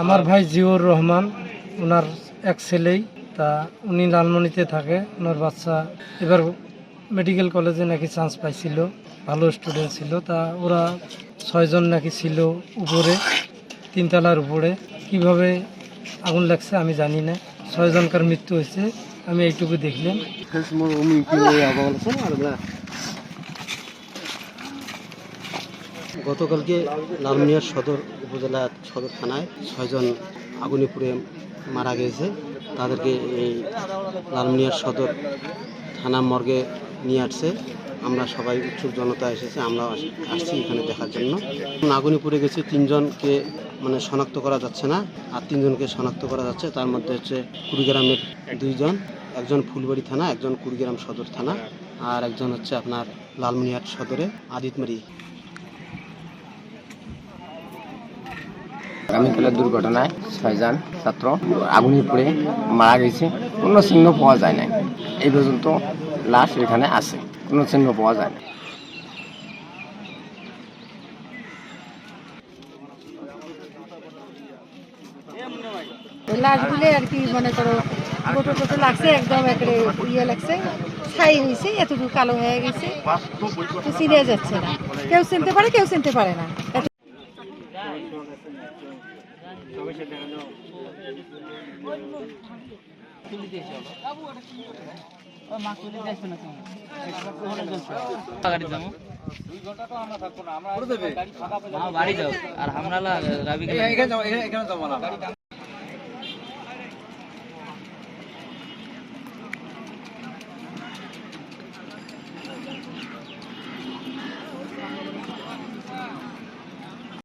আমার ভাই জিয়র রহমান ওনার এক ছেলেই, তা উনি লালমনিতে থাকে ওনার বাচ্চা এবার মেডিকেল কলেজে নাকি চান্স পাইছিল, ভালো স্টুডেন্ট ছিল, তা ওরা ছয়জন নাকি ছিল উপরে, তিনতলার উপরে। কীভাবে আগুন লাগছে আমি জানি না। ছয়জনকার মৃত্যু হয়েছে। আমি এইটুকু দেখলাম। গতকালকে লালমিয়ার সদর উপজেলা সদর থানায় ছয়জন আগুনে পুড়ে মারা গেছে। তাদেরকে এই লালমিয়ার সদর থানা মর্গে নিয়ে আসছে। আমরা সবাই উৎসুক জনতা এসেছে, আমরা আসছি এখানে দেখার জন্য। আগুনে পুড়ে গেছে, তিনজনকে মানে শনাক্ত করা যাচ্ছে না। আর তিনজনকে শনাক্ত করা যাচ্ছে, তার মধ্যে হচ্ছে কুড়িগ্রামের দুইজন, একজন ফুলবাড়ি থানা, একজন কুড়িগ্রাম সদর থানা, আর একজন হচ্ছে আপনার লালমিয়ার সদরে আদিতমারি আগামীকালের দুর্ঘটনায় ছয়জন ছাত্র আগুনে পড়ে মারা গেছে। কোনো চিহ্ন পাওয়া যায় না এই পর্যন্ত লাশ এখানে আছে। কোনো চিহ্ন পাওয়া যায় না। লাশগুলো আর কি মনে করো, গোটো টোটো লাগছে, একদম একরে ইয়ে লাগছে, ছাই হয়েছে, এতটুকু কালো হয়ে গেছে। তো চিনে যাচ্ছে না। কেউ চিনতে পারে, কেউ চিনতে পারে না। এত- বাড়ি যাও। আর আমরা রাবি